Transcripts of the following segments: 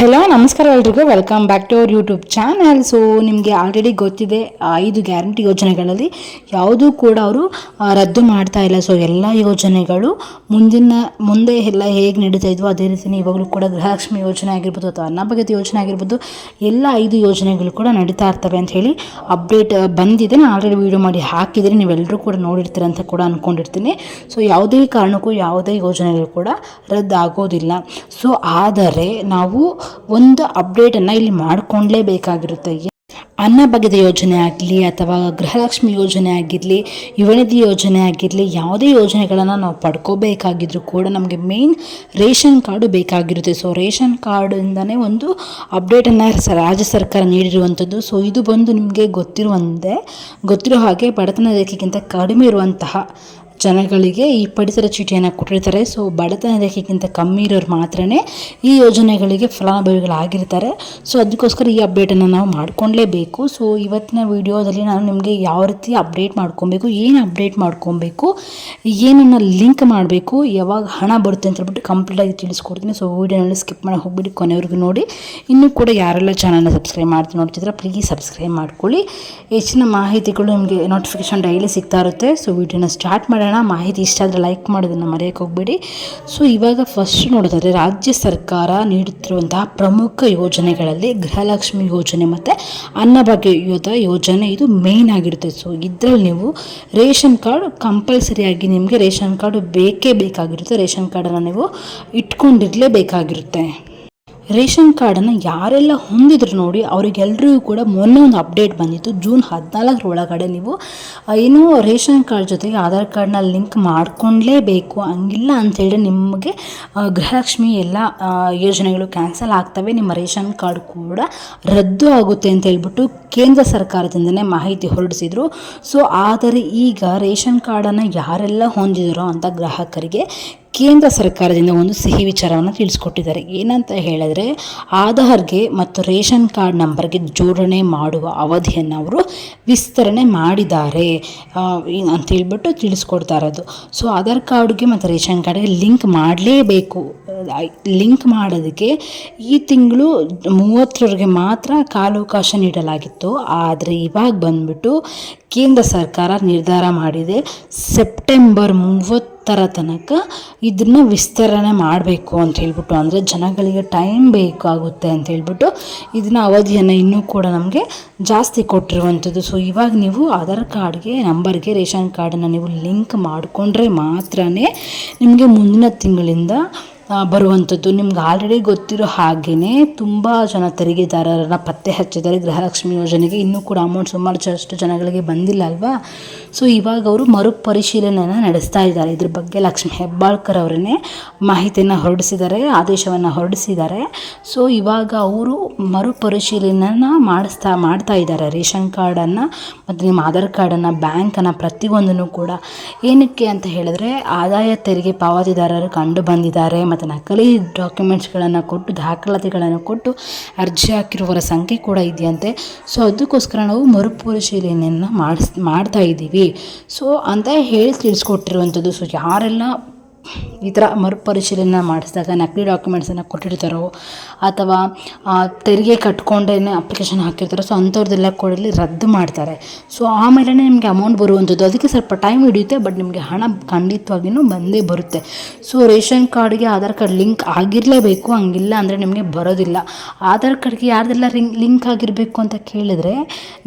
Hello ನಮಸ್ಕಾರ ಎಲ್ರಿಗೂ. Welcome back to our YouTube channel so ನಿಮಗೆ ಆಲ್ರೆಡಿ ಗೊತ್ತಿದೆ ಐದು ಗ್ಯಾರಂಟಿ ಯೋಜನೆಗಳಲ್ಲಿ ಯಾವುದೂ ಕೂಡ ಅವರು ರದ್ದು ಮಾಡ್ತಾ ಇಲ್ಲ. ಸೊ ಎಲ್ಲ ಯೋಜನೆಗಳು ಮುಂದಿನ, ಮುಂದೆ ಎಲ್ಲ ಹೇಗೆ ನಡೀತಾ ಇದ್ವು ಅದೇ ರೀತಿ ಇವಾಗಲೂ ಕೂಡ ಗೃಹಲಕ್ಷ್ಮಿ ಯೋಜನೆ ಆಗಿರ್ಬೋದು ಅಥವಾ ಅನ್ನಭಾಗ್ಯದ ಯೋಜನೆ ಆಗಿರ್ಬೋದು, ಎಲ್ಲ ಐದು ಯೋಜನೆಗಳು ಕೂಡ ನಡೀತಾ ಇರ್ತವೆ ಅಂತ ಹೇಳಿ ಅಪ್ಡೇಟ್ ಬಂದಿದೆ. ನಾನು ಆಲ್ರೆಡಿ ವೀಡಿಯೋ ಮಾಡಿ ಹಾಕಿದರೆ ನೀವೆಲ್ಲರೂ ಕೂಡ ನೋಡಿರ್ತೀರ ಅಂತ ಕೂಡ ಅಂದ್ಕೊಂಡಿರ್ತೀನಿ ಸೊ ಯಾವುದೇ ಕಾರಣಕ್ಕೂ ಯಾವುದೇ ಯೋಜನೆಗಳು ಕೂಡ ರದ್ದಾಗೋದಿಲ್ಲ. ಸೊ ಆದರೆ ನಾವು ಒಂದು ಅಪ್ಡೇಟನ್ನು ಇಲ್ಲಿ ಮಾಡಿಕೊಂಡ್ಲೇಬೇಕಾಗಿರುತ್ತೆ. ಅನ್ನಭಾಗ್ಯದ ಯೋಜನೆ ಆಗಲಿ ಅಥವಾ ಗೃಹಲಕ್ಷ್ಮಿ ಯೋಜನೆ ಆಗಿರಲಿ, ಯುವನಿಧಿ ಯೋಜನೆ ಆಗಿರಲಿ, ಯಾವುದೇ ಯೋಜನೆಗಳನ್ನು ನಾವು ಪಡ್ಕೋಬೇಕಾಗಿದ್ರು ಕೂಡ ನಮಗೆ ಮೇನ್ ರೇಷನ್ ಕಾರ್ಡು ಬೇಕಾಗಿರುತ್ತೆ. ಸೊ ರೇಷನ್ ಕಾರ್ಡಿಂದನೇ ಒಂದು ಅಪ್ಡೇಟನ್ನು ರಾಜ್ಯ ಸರ್ಕಾರ ನೀಡಿರುವಂಥದ್ದು. ಸೊ ಇದು ಬಂದು ನಿಮಗೆ ಗೊತ್ತಿರುವಂತೆ ಗೊತ್ತಿರೋ ಹಾಗೆ ಬಡತನ ರೇಖೆಗಿಂತ ಕಡಿಮೆ ಇರುವಂತಹ ಜನಗಳಿಗೆ ಈ ಪಡಿತರ ಚೀಟಿಯನ್ನು ಕೊಟ್ಟಿರ್ತಾರೆ. ಸೊ ಬಡತನ ರೇಖೆಗಿಂತ ಕಮ್ಮಿ ಇರೋರು ಮಾತ್ರ ಈ ಯೋಜನೆಗಳಿಗೆ ಫಲಾನುಭವಿಗಳಾಗಿರ್ತಾರೆ. ಸೊ ಅದಕ್ಕೋಸ್ಕರ ಈ ಅಪ್ಡೇಟನ್ನು ನಾವು ಮಾಡ್ಕೊಳ್ಲೇಬೇಕು ಸೊ ಇವತ್ತಿನ ವಿಡಿಯೋದಲ್ಲಿ ನಾನು ನಿಮಗೆ ಯಾವ ರೀತಿ ಅಪ್ಡೇಟ್ ಮಾಡ್ಕೊಬೇಕು, ಏನು ಅಪ್ಡೇಟ್ ಮಾಡ್ಕೊಬೇಕು, ಏನನ್ನು ಲಿಂಕ್ ಮಾಡಬೇಕು, ಯಾವಾಗ ಹಣ ಬರುತ್ತೆ ಅಂತ ಹೇಳ್ಬಿಟ್ಟು ಕಂಪ್ಲೀಟಾಗಿ ತಿಳಿಸ್ಕೊಡ್ತೀನಿ. ಸೊ ವಿಡಿಯೋನಲ್ಲಿ ಸ್ಕಿಪ್ ಮಾಡಿ ಹೋಗ್ಬಿಟ್ಟು ಕೊನೆವರೆಗೂ ನೋಡಿ. ಇನ್ನೂ ಕೂಡ ಯಾರೆಲ್ಲ ಚಾನಲ್ನ ಸಬ್ಸ್ಕ್ರೈಬ್ ಮಾಡ್ತೀನಿ ನೋಡ್ತಿದ್ರೆ ಪ್ಲೀಸ್ ಸಬ್ಸ್ಕ್ರೈಬ್ ಮಾಡ್ಕೊಳ್ಳಿ. ಹೆಚ್ಚಿನ ಮಾಹಿತಿಗಳು ನಿಮಗೆ ನೋಟಿಫಿಕೇಶನ್ ಡೈಲಿ ಸಿಗ್ತಾ ಇರುತ್ತೆ. ಸೊ ವಿಡಿಯೋನ ಸ್ಟಾರ್ಟ್ ಮಾಡೋಣ. ಮಾಹಿತಿ ಇಷ್ಟ ಆದರೆ ಲೈಕ್ ಮಾಡೋದನ್ನು ಮರೆಯೋಕೆ ಹೋಗ್ಬೇಡಿ. ಸೊ ಇವಾಗ ಫಸ್ಟ್ ನೋಡೋದಾದರೆ ರಾಜ್ಯ ಸರ್ಕಾರ ನೀಡುತ್ತಿರುವಂತಹ ಪ್ರಮುಖ ಯೋಜನೆಗಳಲ್ಲಿ ಗೃಹಲಕ್ಷ್ಮಿ ಯೋಜನೆ ಮತ್ತು ಅನ್ನಭಾಗ್ಯ ಯೋಜನೆ ಇದು ಮೇಯ್ನ್ ಆಗಿರುತ್ತೆ. ಸೊ ಇದರಲ್ಲಿ ನೀವು ರೇಷನ್ ಕಾರ್ಡ್ ಕಂಪಲ್ಸರಿಯಾಗಿ ನಿಮಗೆ ರೇಷನ್ ಕಾರ್ಡ್ ಬೇಕೇ ಬೇಕಾಗಿರುತ್ತೆ. ರೇಷನ್ ಕಾರ್ಡನ್ನು ನೀವು ಇಟ್ಕೊಂಡಿರಲೇಬೇಕಾಗಿರುತ್ತೆ. ರೇಷನ್ ಕಾರ್ಡನ್ನು ಯಾರೆಲ್ಲ ಹೊಂದಿದ್ರು ನೋಡಿ ಅವರಿಗೆಲ್ರಿಗೂ ಕೂಡ ಮೊನ್ನೆ ಒಂದು ಅಪ್ಡೇಟ್ ಬಂದಿತ್ತು. ಜೂನ್ ಹದಿನಾಲ್ಕರ ಒಳಗಡೆ ನೀವು ಏನು ರೇಷನ್ ಕಾರ್ಡ್ ಜೊತೆಗೆ ಆಧಾರ್ ಕಾರ್ಡ್ನ ಲಿಂಕ್ ಮಾಡ್ಕೊಳ್ಳೇಬೇಕು ಹಂಗಿಲ್ಲ ಅಂಥೇಳಿ ನಿಮಗೆ ಗೃಹಲಕ್ಷ್ಮಿ ಎಲ್ಲ ಯೋಜನೆಗಳು ಕ್ಯಾನ್ಸಲ್ ಆಗ್ತವೆ, ನಿಮ್ಮ ರೇಷನ್ ಕಾರ್ಡ್ ಕೂಡ ರದ್ದು ಆಗುತ್ತೆ ಅಂತ ಹೇಳ್ಬಿಟ್ಟು ಕೇಂದ್ರ ಸರ್ಕಾರದಿಂದನೇ ಮಾಹಿತಿ ಹೊರಡಿಸಿದ್ರು. ಸೊ, ಆದರೆ ಈಗ ರೇಷನ್ ಕಾರ್ಡನ್ನು ಯಾರೆಲ್ಲ ಹೊಂದಿದರೋ ಅಂತ ಗ್ರಾಹಕರಿಗೆ ಕೇಂದ್ರ ಸರ್ಕಾರದಿಂದ ಒಂದು ಸಿಹಿ ವಿಚಾರವನ್ನು ತಿಳಿಸ್ಕೊಟ್ಟಿದ್ದಾರೆ. ಏನಂತ ಹೇಳಿದ್ರೆ, ಆಧಾರ್ಗೆ ಮತ್ತು ರೇಷನ್ ಕಾರ್ಡ್ ನಂಬರ್ಗೆ ಜೋಡಣೆ ಮಾಡುವ ಅವಧಿಯನ್ನು ಅವರು ವಿಸ್ತರಣೆ ಮಾಡಿದ್ದಾರೆ. ಅಂತ ಹೇಳ್ಬಿಟ್ಟು ತಿಳಿಸ್ಕೊಡ್ತಾ ಇರೋದು. ಸೊ ಆಧಾರ್ ಕಾರ್ಡ್ಗೆ ಮತ್ತು ರೇಷನ್ ಕಾರ್ಡ್ಗೆ ಲಿಂಕ್ ಮಾಡಲೇಬೇಕು. ಲಿಂಕ್ ಮಾಡೋದಕ್ಕೆ ಈ ತಿಂಗಳು ಮೂವತ್ತರವರೆಗೆ ಮಾತ್ರ ಕಾಲಾವಕಾಶ ನೀಡಲಾಗಿತ್ತು. ಆದರೆ ಇವಾಗ ಬಂದ್ಬಿಟ್ಟು ಕೇಂದ್ರ ಸರ್ಕಾರ ನಿರ್ಧಾರ ಮಾಡಿದೆ, ಸೆಪ್ಟೆಂಬರ್ ಮೂವತ್ತರ ತನಕ ಇದನ್ನ ವಿಸ್ತರಣೆ ಮಾಡಬೇಕು ಅಂತ ಹೇಳ್ಬಿಟ್ಟು, ಅಂದರೆ ಜನಗಳಿಗೆ ಟೈಮ್ ಬೇಕಾಗುತ್ತೆ ಅಂತ ಹೇಳ್ಬಿಟ್ಟು ಇದನ್ನ ಅವಧಿಯನ್ನು ಇನ್ನೂ ಕೂಡ ನಮಗೆ ಜಾಸ್ತಿ ಕೊಟ್ಟಿರುವಂಥದ್ದು ಸೊ ಇವಾಗ ನೀವು ಆಧಾರ್ ಕಾರ್ಡ್ಗೆ, ನಂಬರ್ಗೆ, ರೇಷನ್ ಕಾರ್ಡನ್ನು ನೀವು ಲಿಂಕ್ ಮಾಡಿಕೊಂಡ್ರೆ ಮಾತ್ರನೇ ನಿಮಗೆ ಮುಂದಿನ ತಿಂಗಳಿಂದ ಬರುವಂಥದ್ದು ನಿಮ್ಗೆ ಆಲ್ರೆಡಿ ಗೊತ್ತಿರೋ ಹಾಗೆಯೇ ತುಂಬ ಜನ ತೆರಿಗೆದಾರರನ್ನ ಪತ್ತೆ ಹಚ್ಚಿದ್ದಾರೆ. ಗೃಹಲಕ್ಷ್ಮಿ ಯೋಜನೆಗೆ ಇನ್ನೂ ಕೂಡ ಅಮೌಂಟ್ ಸುಮಾರು ಅಷ್ಟು ಜನಗಳಿಗೆ ಬಂದಿಲ್ಲ ಅಲ್ವಾ? ಸೊ ಇವಾಗ ಅವರು ಮರುಪರಿಶೀಲನೆಯನ್ನು ನಡೆಸ್ತಾ ಇದ್ದಾರೆ. ಇದ್ರ ಬಗ್ಗೆ ಲಕ್ಷ್ಮಿ ಹೆಬ್ಬಾಳ್ಕರ್ ಅವರನ್ನೇ ಮಾಹಿತಿಯನ್ನು ಹೊರಡಿಸಿದ್ದಾರೆ, ಆದೇಶವನ್ನು ಹೊರಡಿಸಿದ್ದಾರೆ. ಸೊ ಇವಾಗ ಅವರು ಮರುಪರಿಶೀಲನೆಯನ್ನು ಮಾಡಿಸ್ತಾ, ಮಾಡ್ತಾ ಇದ್ದಾರೆ. ರೇಷನ್ ಕಾರ್ಡನ್ನು ಮತ್ತು ನಿಮ್ಮ ಆಧಾರ್ ಕಾರ್ಡನ್ನು, ಬ್ಯಾಂಕನ್ನು ಪ್ರತಿಯೊಂದನ್ನು ಕೂಡ. ಏನಕ್ಕೆ ಅಂತ ಹೇಳಿದ್ರೆ, ಆದಾಯ ತೆರಿಗೆ ಪಾವತಿದಾರರು ಕಂಡು ಬಂದಿದ್ದಾರೆ ನಕಲಿ ಡಾಕ್ಯುಮೆಂಟ್ಸ್ಗಳನ್ನು ಕೊಟ್ಟು, ದಾಖಲಾತಿಗಳನ್ನು ಕೊಟ್ಟು ಅರ್ಜಿ ಹಾಕಿರುವವರ ಸಂಖ್ಯೆ ಕೂಡ ಇದೆಯಂತೆ. ಸೊ ಅದಕ್ಕೋಸ್ಕರ ನಾವು ಮರುಪರಿಶೀಲನೆಯನ್ನು ಮಾಡಿಸ್, ಮಾಡ್ತಾ ಇದ್ದೀವಿ ಸೊ ಅಂತ ಹೇಳಿ ತಿಳಿಸ್ಕೊಟ್ಟಿರುವಂಥದ್ದು ಸೊ ಯಾರೆಲ್ಲ ಈ ಥರ ಮರುಪರಿಶೀಲನೆ ಮಾಡಿಸಿದಾಗ ನಕಲಿ ಡಾಕ್ಯುಮೆಂಟ್ಸನ್ನು ಕೊಟ್ಟಿರ್ತಾರೋ ಅಥವಾ ತೆರಿಗೆ ಕಟ್ಕೊಂಡೇ ಅಪ್ಲಿಕೇಶನ್ ಹಾಕಿರ್ತಾರೋ ಸೊ ಅಂಥವ್ರದ್ದೆಲ್ಲ ಕೊಡಲಿ ರದ್ದು ಮಾಡ್ತಾರೆ. ಸೊ ಆಮೇಲೆ ನಿಮಗೆ ಅಮೌಂಟ್ ಬರುವಂಥದ್ದು. ಅದಕ್ಕೆ ಸ್ವಲ್ಪ ಟೈಮ್ ಹಿಡಿಯುತ್ತೆ ಬಟ್ ನಿಮಗೆ ಹಣ ಖಂಡಿತವಾಗಿಯೂ ಬಂದೇ ಬರುತ್ತೆ. ಸೊ ರೇಷನ್ ಕಾರ್ಡ್ಗೆ ಆಧಾರ್ ಕಾರ್ಡ್ ಲಿಂಕ್ ಆಗಿರಲೇಬೇಕು, ಹಂಗಿಲ್ಲ ಅಂದರೆ ನಿಮಗೆ ಬರೋದಿಲ್ಲ. ಆಧಾರ್ ಕಾರ್ಡ್ಗೆ ಯಾರ್ದೆಲ್ಲ ರಿಂಗ್ ಲಿಂಕ್ ಆಗಿರಬೇಕು ಅಂತ ಕೇಳಿದರೆ,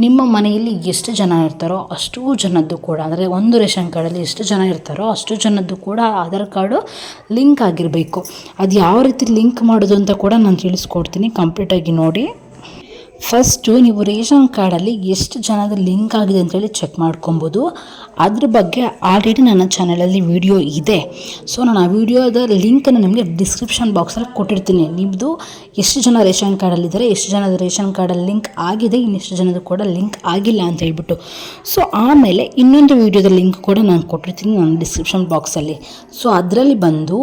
ನಿಮ್ಮ ಮನೆಯಲ್ಲಿ ಎಷ್ಟು ಜನ ಇರ್ತಾರೋ ಅಷ್ಟು ಜನದ್ದು ಕೂಡ. ಅಂದರೆ ಒಂದು ರೇಷನ್ ಕಾರ್ಡಲ್ಲಿ ಎಷ್ಟು ಜನ ಇರ್ತಾರೋ ಅಷ್ಟು ಜನದ್ದು ಕೂಡ ಆಧಾರ್ ಕಾರ್ಡು ಲಿಂಕ್ ಆಗಿರಬೇಕು. ಅದು ಯಾವ ರೀತಿ ಲಿಂಕ್ ಮಾಡೋದು ಅಂತ ಕೂಡ ನಾನು ತಿಳಿಸ್ಕೊಡ್ತೀನಿ. ಕಂಪ್ಲೀಟಾಗಿ ನೋಡಿ. ಫಸ್ಟು ನೀವು ರೇಷನ್ ಕಾರ್ಡಲ್ಲಿ ಎಷ್ಟು ಜನದ ಲಿಂಕ್ ಆಗಿದೆ ಅಂತೇಳಿ ಚೆಕ್ ಮಾಡ್ಕೊಬೋದು. ಅದ್ರ ಬಗ್ಗೆ ಆಲ್ರೆಡಿ ನನ್ನ ಚಾನಲಲ್ಲಿ ವಿಡಿಯೋ ಇದೆ. ಸೊ ನಾನು ಆ ವಿಡಿಯೋದ ಲಿಂಕನ್ನು ನಿಮಗೆ ಡಿಸ್ಕ್ರಿಪ್ಷನ್ ಬಾಕ್ಸಲ್ಲಿ ಕೊಟ್ಟಿರ್ತೀನಿ. ನಿಮ್ಮದು ಎಷ್ಟು ಜನ ರೇಷನ್ ಕಾರ್ಡಲ್ಲಿದ್ದಾರೆ, ಎಷ್ಟು ಜನದ ರೇಷನ್ ಕಾರ್ಡಲ್ಲಿ ಲಿಂಕ್ ಆಗಿದೆ, ಇನ್ನೆಷ್ಟು ಜನದ ಕೂಡ ಲಿಂಕ್ ಆಗಿಲ್ಲ ಅಂತ ಹೇಳ್ಬಿಟ್ಟು. ಸೊ ಆಮೇಲೆ ಇನ್ನೊಂದು ವಿಡಿಯೋದ ಲಿಂಕ್ ಕೂಡ ನಾನು ಕೊಟ್ಟಿರ್ತೀನಿ ನನ್ನ ಡಿಸ್ಕ್ರಿಪ್ಷನ್ ಬಾಕ್ಸಲ್ಲಿ ಸೊ ಅದರಲ್ಲಿ ಬಂದು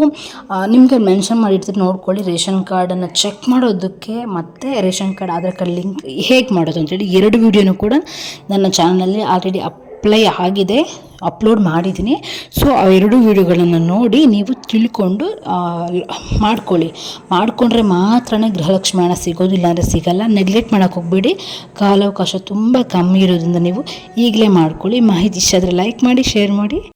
ನಿಮಗೆ ಮೆನ್ಷನ್ ಮಾಡಿರ್ತೀನಿ ನೋಡ್ಕೊಳ್ಳಿ, ರೇಷನ್ ಕಾರ್ಡನ್ನು ಚೆಕ್ ಮಾಡೋದಕ್ಕೆ ಮತ್ತು ration card, Aadhaar card link ಹೇಗೆ ಮಾಡೋದು ಅಂತೇಳಿ ಎರಡು ವಿಡಿಯೋನು ಕೂಡ ನನ್ನ ಚಾನಲಲ್ಲಿ ಆಲ್ರೆಡಿ ಅಪ್ಲೈ ಆಗಿದೆ ಅಪ್ಲೋಡ್ ಮಾಡಿದ್ದೀನಿ. ಸೊ ಆ ಎರಡು ವಿಡಿಯೋಗಳನ್ನು ನೋಡಿ ನೀವು ತಿಳ್ಕೊಂಡು ಮಾಡ್ಕೊಳ್ಳಿ. ಮಾಡಿಕೊಂಡ್ರೆ ಮಾತ್ರನೇ ಗೃಹಲಕ್ಷ್ಮಿ ಹಣ ಸಿಗೋದು, ಇಲ್ಲಾಂದರೆ ಸಿಗಲ್ಲ. ನೆಗ್ಲೆಕ್ಟ್ ಮಾಡೋಕೆ ಹೋಗ್ಬೇಡಿ. ಕಾಲಾವಕಾಶ ತುಂಬ ಕಮ್ಮಿ ಇರೋದ್ರಿಂದ ನೀವು ಈಗಲೇ ಮಾಡ್ಕೊಳ್ಳಿ. ಮಾಹಿತಿ ಇಷ್ಟ ಆದರೆ ಲೈಕ್ ಮಾಡಿ ಶೇರ್ ಮಾಡಿ.